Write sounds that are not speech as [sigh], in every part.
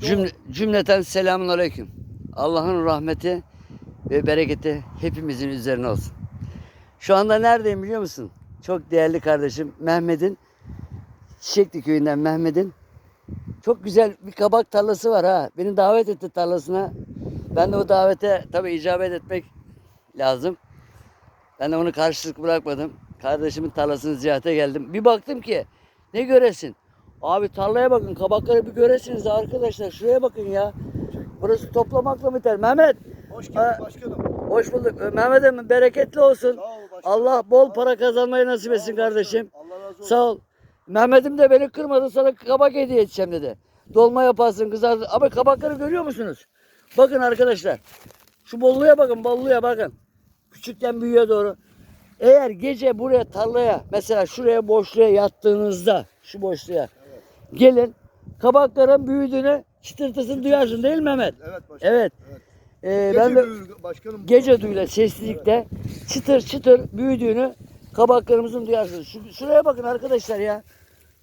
Cümle, cümleten selamun aleyküm. Allah'ın rahmeti ve bereketi hepimizin üzerine olsun. Şu anda neredeyim biliyor musun? Çok değerli kardeşim Mehmet'in Çiçekli köyünden Mehmet'in çok güzel bir kabak tarlası var ha. Beni davet etti tarlasına. Ben de o davete tabii icabet etmek lazım. Ben de onu karşılık bırakmadım. Kardeşimin tarlasını ziyarete geldim. Bir baktım ki ne göresin? Abi tarlaya bakın kabakları bir göresiniz arkadaşlar. Şuraya bakın ya. Burası toplamakla biter. Mehmet Hoş geldin başkanım. hoş bulduk. Mehmet'im bereketli olsun. Sağ ol başkanım. Allah bol para kazanmayı nasip etsin kardeşim. Allah razı olsun. Sağ ol. Mehmet'im de beni kırmadı sana kabak hediye edeceğim dedi. Dolma yaparsın kızartın. Ama kabakları görüyor musunuz? Bakın arkadaşlar. Şu bolluya bakın bolluya bakın. Küçükten büyüğe doğru. Eğer gece buraya tarlaya mesela şuraya boşluğa yattığınızda şu boşluğa gelin kabakların büyüdüğünü çıtırtısını duyarsın değil mi Mehmet? Evet başkanım. Evet. Evet. Ee, Gece ben de büyür başkanım. gece duyula sessizlikte çıtır çıtır büyüdüğünü kabaklarımızın duyarsınız. Şu, şuraya bakın arkadaşlar ya.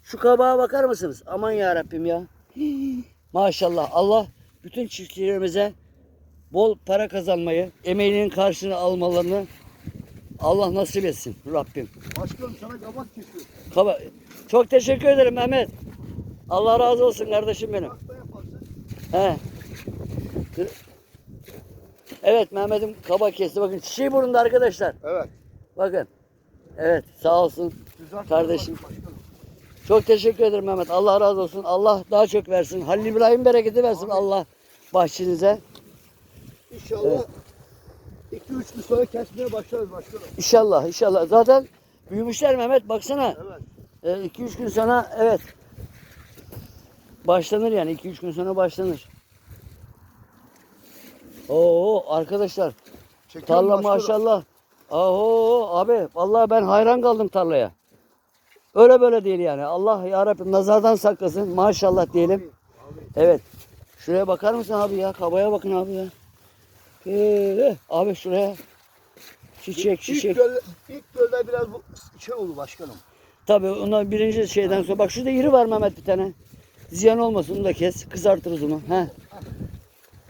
Şu kabağa bakar mısınız? Aman ya Rabbim ya. Hii. [laughs] Maşallah Allah bütün çiftçilerimize bol para kazanmayı, emeğinin karşılığını almalarını Allah nasip etsin Rabbim. Başkanım sana kabak kesiyor. Kaba Çok teşekkür ederim Mehmet. Allah razı olsun kardeşim benim. He. Evet Mehmet'im kabak kesti. Bakın çiçeği burnunda arkadaşlar. Evet. Bakın. Evet sağ olsun. Güzel Kardeşim. Başkanım. Çok teşekkür ederim Mehmet. Allah razı olsun. Allah daha çok versin. Halil İbrahim bereketi versin Amin. Allah bahçenize. İnşallah 2-3 gün sonra kesmeye başlarız başkanım. İnşallah inşallah. Zaten büyümüşler Mehmet baksana. Evet. 2-3 gün sonra evet. Başlanır yani 2-3 gün sonra başlanır. Oo arkadaşlar Çekiyorum tarla başkanım. maşallah. Aho abi vallahi ben hayran kaldım tarlaya. Öyle böyle değil yani. Allah ya Rabbim nazardan saklasın. Maşallah diyelim. Evet. Şuraya bakar mısın abi ya? Kabaya bakın abi ya. Ee, abi şuraya. Çiçek İlk, çiçek. göl, ilk gölde biraz bu şey oldu başkanım. Tabii ondan birinci şeyden sonra. Bak şurada iri var Mehmet bir tane. Ziyan olmasın onu da kes. Kızartırız onu. He.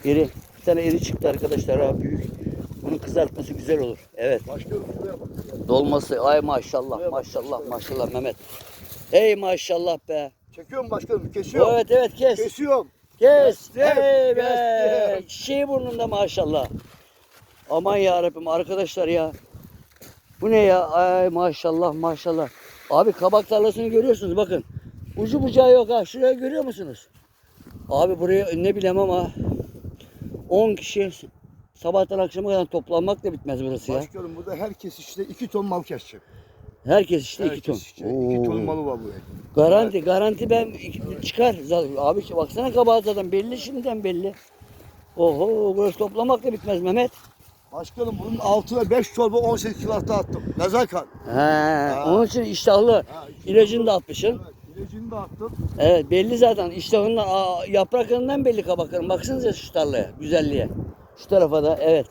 İri. Bir tane iri çıktı arkadaşlar ha büyük. Onun kızartması güzel olur. Evet. Dolması. Ay maşallah maşallah maşallah Mehmet. Hey maşallah be. Çekiyorum başkanım. Kesiyorum. Evet evet kes. Kesiyorum. Kes. Hey be. Çiçeği burnunda maşallah. Aman ya Rabbim arkadaşlar ya. Bu ne ya? Ay maşallah maşallah. Abi kabak tarlasını görüyorsunuz bakın. Ucu bucağı yok ha. Şuraya görüyor musunuz? Abi buraya ne bileyim ama 10 kişi sabahtan akşama kadar toplanmak da bitmez burası ya. Başkanım burada herkes işte 2 ton mal kesecek. Herkes işte 2 ton. Herkes işte 2 ton malı var buraya. Garanti, garanti ben iki- çıkar. Zaten- Abi baksana kabahat zaten belli şimdiden belli. Oho burası toplamak da bitmez Mehmet. Başkanım bunun altına 5 torba 18 kilo hafta attım. Nezakat. He, onun için iştahlı. Ha, işte İlacını da atmışsın. Evet, ilacını da attım. Evet belli zaten iştahından, aa, yapraklarından belli kabakların. Baksanıza şu tarlaya, güzelliğe. Şu tarafa da evet.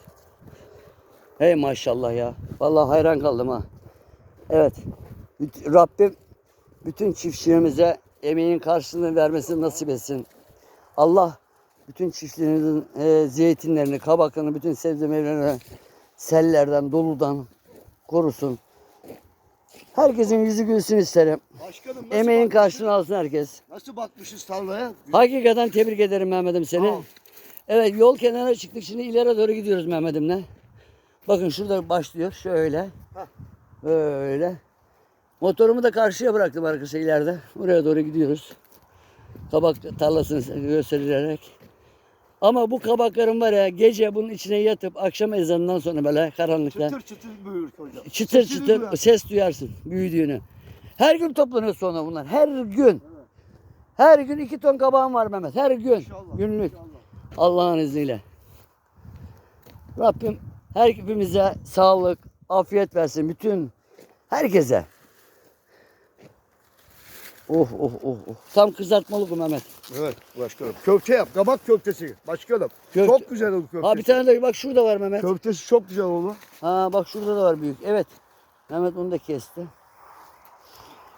Hey maşallah ya. Vallahi hayran kaldım ha. Evet. Rabbim bütün çiftçilerimize emeğin karşılığını vermesini nasip etsin. Allah bütün çiftçilerimizin e, zeytinlerini, kabaklarını, bütün sebze meyvelerini sellerden, doludan korusun. Herkesin yüzü gülsün isterim. Başkanım nasıl, Emeğin bak- karşılığını alsın herkes. nasıl bakmışız tarlaya? Hakikaten tebrik ederim Mehmet'im seni. Sağ ol. Evet yol kenarına çıktık. Şimdi ileri doğru gidiyoruz Mehmet'imle. Bakın şurada başlıyor. Şöyle. Hah. Böyle. Motorumu da karşıya bıraktım arkası ileride. Oraya doğru gidiyoruz. Kabak tarlasını göstererek. Ama bu kabakların var ya gece bunun içine yatıp akşam ezanından sonra böyle karanlıkta Çıtır çıtır büyür hocam. çıtır Sesini çıtır duyar. ses duyarsın büyüdüğünü. Her gün toplanıyor sonra bunlar. Her gün. Her gün iki ton kabağım var Mehmet. Her gün. İnşallah, Günlük. Allah'ın izniyle. Rabbim her hepimize sağlık, afiyet versin. Bütün herkese. Oh oh oh oh. Tam kızartmalı bu Mehmet. Evet başkanım. Köfte yap. Kabak köftesi. Başkanım. Köfte- Çok güzel oldu köftesi. Ha bir tane de bak şurada var Mehmet. Köftesi çok güzel oldu. Ha bak şurada da var büyük. Evet. Mehmet onu da kesti.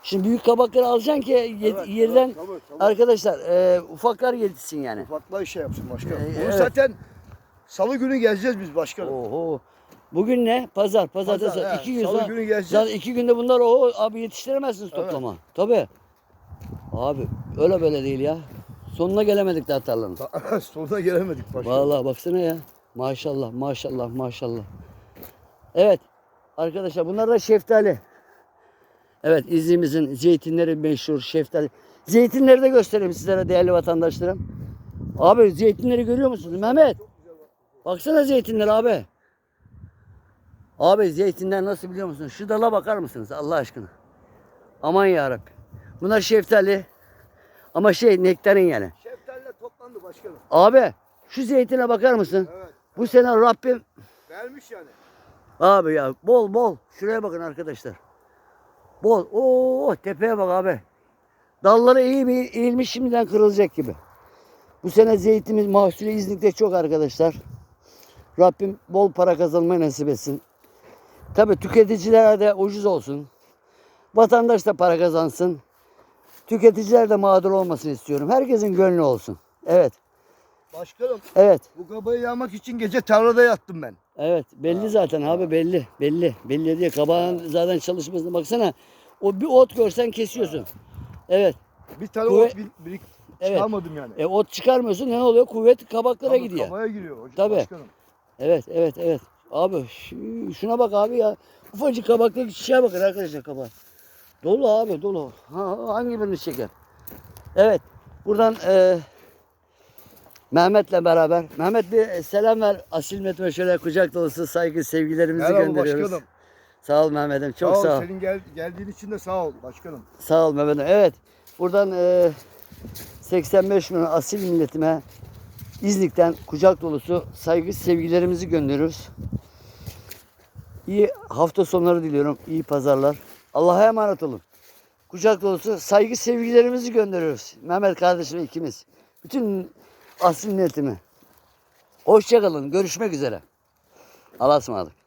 Şimdi büyük kabakları alacaksın ki ye- Evet, yerden evet, tabii, tabii. arkadaşlar e, ufaklar yetişsin yani. Ufakla şey yapsın başkanım. Ee, Bunu evet. zaten salı günü gezeceğiz biz başkanım. Oho. Bugün ne? Pazar. Pazartesi. Pazar, he. iki gün Salı günü gezeceğiz. Zaten iki günde bunlar o abi yetiştiremezsiniz Evet. toplama. Tabii. Abi öyle böyle değil ya. Sonuna gelemedik daha tarlanın. [laughs] Sonuna gelemedik başkanım. Vallahi baksana ya. Maşallah maşallah maşallah. Evet. Arkadaşlar bunlar da şeftali. Evet İzmir'imizin zeytinleri meşhur şeftali. Zeytinleri de göstereyim sizlere değerli vatandaşlarım. Abi zeytinleri görüyor musunuz Mehmet? Baksana zeytinler abi. Abi zeytinler nasıl biliyor musun? Şu dala bakar mısınız Allah aşkına? Aman yarabbim. Bunlar şeftali. Ama şey nektarin yani. Şeftaliler toplandı başkanım. Abi şu zeytine bakar mısın? Evet. Bu sene Rabbim Vermiş yani. abi ya bol bol. Şuraya bakın arkadaşlar. Bol. Oo tepeye bak abi. Dalları iyi bir eğilmiş şimdiden kırılacak gibi. Bu sene zeytimiz mahsulü İznik'te çok arkadaşlar. Rabbim bol para kazanmayı nasip etsin. Tabi tüketicilere de ucuz olsun. Vatandaş da para kazansın. Tüketiciler de mağdur olmasın istiyorum. Herkesin gönlü olsun. Evet. Başkanım Evet. bu kabayı yağmak için gece tarlada yattım ben. Evet belli zaten abi belli belli belli diye kabağın zaten çalışmasına baksana o bir ot görsen kesiyorsun. Evet. Bir tane Kuvve- ot bir, birik Evet. çıkarmadım yani. E ot çıkarmıyorsun ne oluyor? Kuvvet kabaklara Tabii gidiyor. Kabaya giriyor hocam Tabii. başkanım. Evet evet evet. Abi şu- şuna bak abi ya. Ufacık kabaktaki çiçeğe bakın arkadaşlar kabak. Dolu abi dolu. Ha, hangi birini çeker? Evet. Buradan e, Mehmet'le beraber. Mehmet bir selam ver. Asil Metme şöyle kucak dolusu saygı sevgilerimizi Merhaba gönderiyoruz. başkanım. Sağ ol Mehmet'im. Çok sağ ol. sağ ol. Senin gel, geldiğin için de sağ ol başkanım. Sağ ol Mehmet'im. Evet. Buradan e, 85 milyon asil milletime İznik'ten kucak dolusu saygı sevgilerimizi gönderiyoruz. İyi hafta sonları diliyorum. İyi pazarlar. Allah'a emanet olun. Kucak dolusu saygı sevgilerimizi gönderiyoruz. Mehmet kardeşim ikimiz. Bütün asil milletime. Hoşçakalın. Görüşmek üzere. Allah'a ısmarladık.